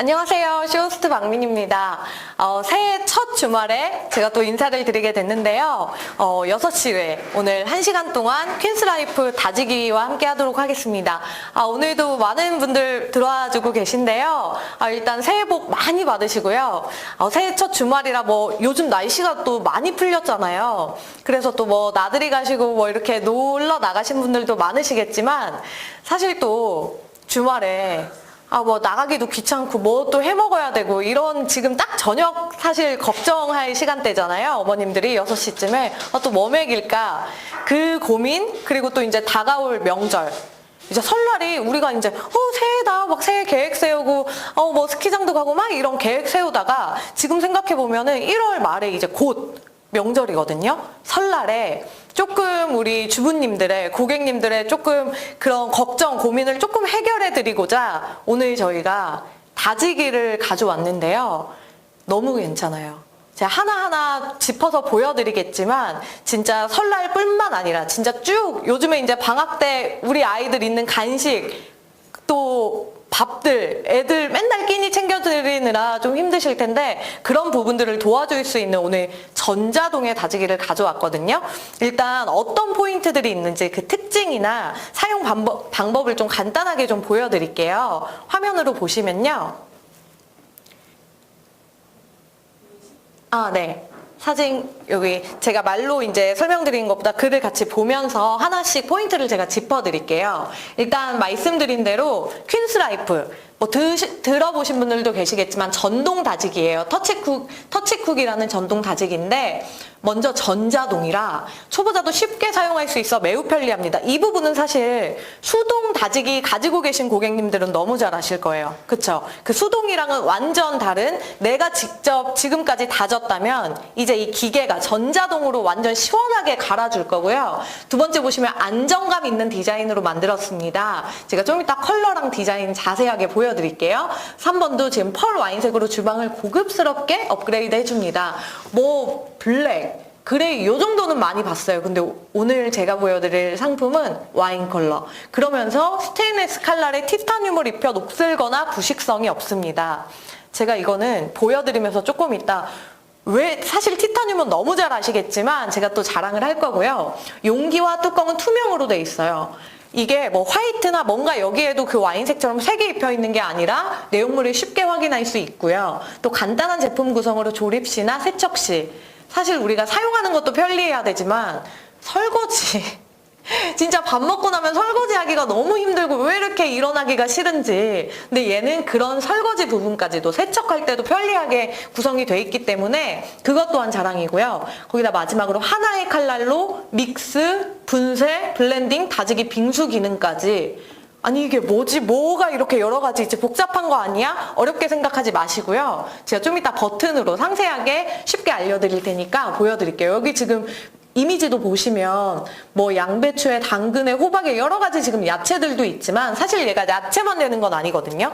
안녕하세요. 쇼호스트 박민입니다. 어, 새해 첫 주말에 제가 또 인사를 드리게 됐는데요. 어, 6시에 오늘 1시간 동안 퀸스라이프 다지기와 함께 하도록 하겠습니다. 아, 오늘도 많은 분들 들어와주고 계신데요. 아, 일단 새해 복 많이 받으시고요. 어, 새해 첫 주말이라 뭐 요즘 날씨가 또 많이 풀렸잖아요. 그래서 또 뭐 나들이 가시고 뭐 이렇게 놀러 나가신 분들도 많으시겠지만 사실 또 주말에 아, 뭐, 나가기도 귀찮고, 뭐 또 해 먹어야 되고, 이런 지금 딱 저녁 사실 걱정할 시간대잖아요. 어머님들이 6시쯤에, 아, 또뭐 먹일까? 그 고민, 그리고 또 이제 다가올 명절. 이제 설날이 우리가 이제, 어, 새해다. 막 새해 계획 세우고, 어, 뭐 스키장도 가고 막 이런 계획 세우다가 지금 생각해 보면은 1월 말에 이제 곧 명절이거든요. 설날에 조금 우리 주부님들의 고객님들의 조금 그런 걱정 고민을 조금 해결해 드리고자 오늘 저희가 다지기를 가져왔는데요. 너무 괜찮아요. 제가 하나하나 짚어서 보여드리겠지만 진짜 설날뿐만 아니라 진짜 쭉 요즘에 이제 방학 때 우리 아이들 있는 간식 또 밥들, 애들 맨날 끼니 챙겨드리느라 좀 힘드실 텐데 그런 부분들을 도와줄 수 있는 오늘 전자동의 다지기를 가져왔거든요. 일단 어떤 포인트들이 있는지 그 특징이나 사용 방법, 방법을 좀 간단하게 좀 보여드릴게요. 화면으로 보시면요. 아, 네. 사진 여기 제가 말로 이제 설명드린 것보다 글을 같이 보면서 하나씩 포인트를 제가 짚어드릴게요. 일단 말씀드린 대로 퀸스 라이프 뭐 드시, 들어보신 분들도 계시겠지만 전동 다지기예요. 터치쿡 터치쿡이라는 전동 다지기인데 먼저 전자동이라 초보자도 쉽게 사용할 수 있어 매우 편리합니다. 이 부분은 사실 수동 다지기 가지고 계신 고객님들은 너무 잘 아실 거예요. 그쵸? 그 수동이랑은 완전 다른 내가 직접 지금까지 다졌다면 이제 이 기계가 전자동으로 완전 시원하게 갈아줄 거고요. 두 번째 보시면 안정감 있는 디자인으로 만들었습니다. 제가 좀 이따 컬러랑 디자인 자세하게 보여 드릴게요. 3번도 지금 펄 와인색으로 주방을 고급스럽게 업그레이드 해줍니다. 뭐 블랙, 그레이 요 정도는 많이 봤어요. 근데 오늘 제가 보여드릴 상품은 와인 컬러. 그러면서 스테인리스 칼날에 티타늄을 입혀 녹슬거나 부식성이 없습니다. 제가 이거는 보여드리면서 조금 이따 왜 사실 티타늄은 너무 잘 아시겠지만 제가 또 자랑을 할 거고요. 용기와 뚜껑은 투명으로 돼 있어요. 이게 뭐 화이트나 뭔가 여기에도 그 와인색처럼 색이 입혀 있는 게 아니라 내용물을 쉽게 확인할 수 있고요. 또 간단한 제품 구성으로 조립 시나 세척 시 사실 우리가 사용하는 것도 편리해야 되지만 설거지 진짜 밥 먹고 나면 설거지 하기가 너무 힘들고 왜 이렇게 일어나기가 싫은지 근데 얘는 그런 설거지 부분까지도 세척할 때도 편리하게 구성이 돼 있기 때문에 그것 또한 자랑이고요 거기다 마지막으로 하나의 칼날로 믹스, 분쇄, 블렌딩, 다지기, 빙수 기능까지 아니 이게 뭐지? 뭐가 이렇게 여러 가지 이제 복잡한 거 아니야? 어렵게 생각하지 마시고요. 제가 좀 이따 버튼으로 상세하게 쉽게 알려드릴 테니까 보여드릴게요. 여기 지금 이미지도 보시면 뭐 양배추에 당근에 호박에 여러 가지 지금 야채들도 있지만 사실 얘가 야채만 되는 건 아니거든요.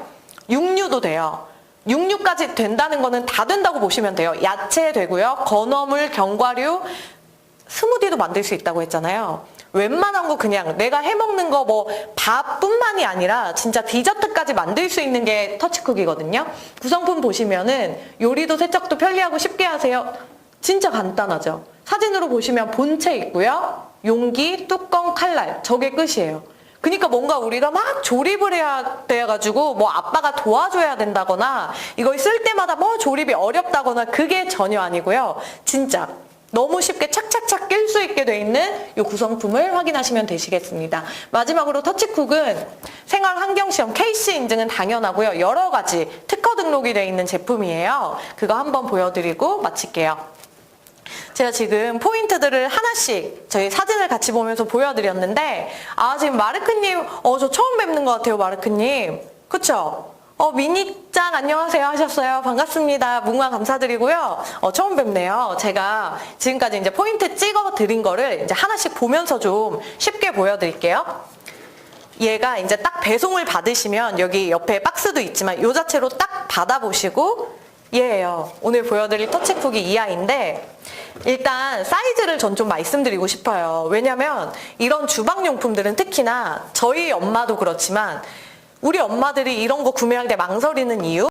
육류도 돼요. 육류까지 된다는 거는 다 된다고 보시면 돼요. 야채 되고요. 건어물, 견과류, 스무디도 만들 수 있다고 했잖아요. 웬만한 거 그냥 내가 해먹는 거 뭐 밥뿐만이 아니라 진짜 디저트까지 만들 수 있는 게 터치쿡이거든요. 구성품 보시면은 요리도 세척도 편리하고 쉽게 하세요. 진짜 간단하죠. 사진으로 보시면 본체 있고요. 용기, 뚜껑, 칼날 저게 끝이에요. 그러니까 뭔가 우리가 막 조립을 해야 돼가지고 뭐 아빠가 도와줘야 된다거나 이걸 쓸 때마다 뭐 조립이 어렵다거나 그게 전혀 아니고요. 진짜 너무 쉽게 착착착 낄 수 있게 돼 있는 이 구성품을 확인하시면 되시겠습니다. 마지막으로 터치쿡은 생활 환경 시험 KC 인증은 당연하고요. 여러 가지 특허 등록이 돼 있는 제품이에요. 그거 한번 보여드리고 마칠게요. 제가 지금 포인트들을 하나씩 저희 사진을 같이 보면서 보여드렸는데 아 지금 마르크님 어 저 처음 뵙는 것 같아요 마르크님. 그쵸? 어 미니짱 안녕하세요 하셨어요. 반갑습니다. 문화 감사드리고요. 어 처음 뵙네요. 제가 지금까지 이제 포인트 찍어 드린 거를 이제 하나씩 보면서 좀 쉽게 보여드릴게요. 얘가 이제 딱 배송을 받으시면 여기 옆에 박스도 있지만 이 자체로 딱 받아보시고 얘예요. 오늘 보여드릴 터치쿡이 이 아이인데 일단 사이즈를 전 좀 말씀드리고 싶어요. 왜냐면 이런 주방용품들은 특히나 저희 엄마도 그렇지만 우리 엄마들이 이런 거 구매할 때 망설이는 이유